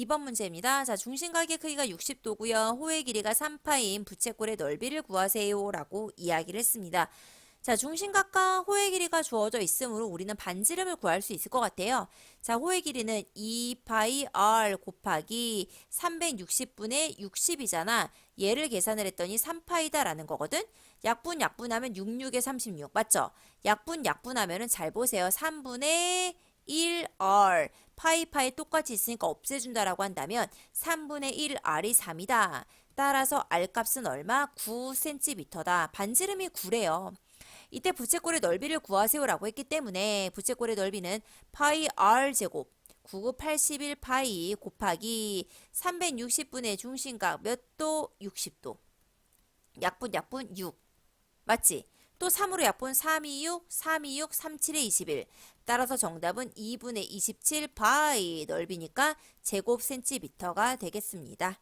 2번 문제입니다. 자, 중심각의 크기가 60도고요. 호의 길이가 3파인 부채꼴의 넓이를 구하세요라고 이야기를 했습니다. 자, 중심각과 호의 길이가 주어져 있으므로 우리는 반지름을 구할 수 있을 것 같아요. 자, 호의 길이는 2파이 r 곱하기 360분의 60이잖아. 얘를 계산을 했더니 3파이다라는 거거든. 약분 약분하면 66에 36 맞죠? 약분 약분하면은 잘 보세요. 3분의 1r 파이 파이 똑같이 있으니까 없애준다라고 한다면 3분의 1r이 3이다. 따라서 r 값은 얼마? 9cm다. 반지름이 9래요. 이때 부채꼴의 넓이를 구하세요라고 했기 때문에 부채꼴의 넓이는 파이 r 제곱 9 81 파이 곱하기 360분의 중심각 몇 도? 60도. 약분 약분 6. 맞지? 또 3으로 약분 326, 326, 37에 21. 따라서 정답은 2분의 27 파이 넓이니까 제곱 센티미터가 되겠습니다.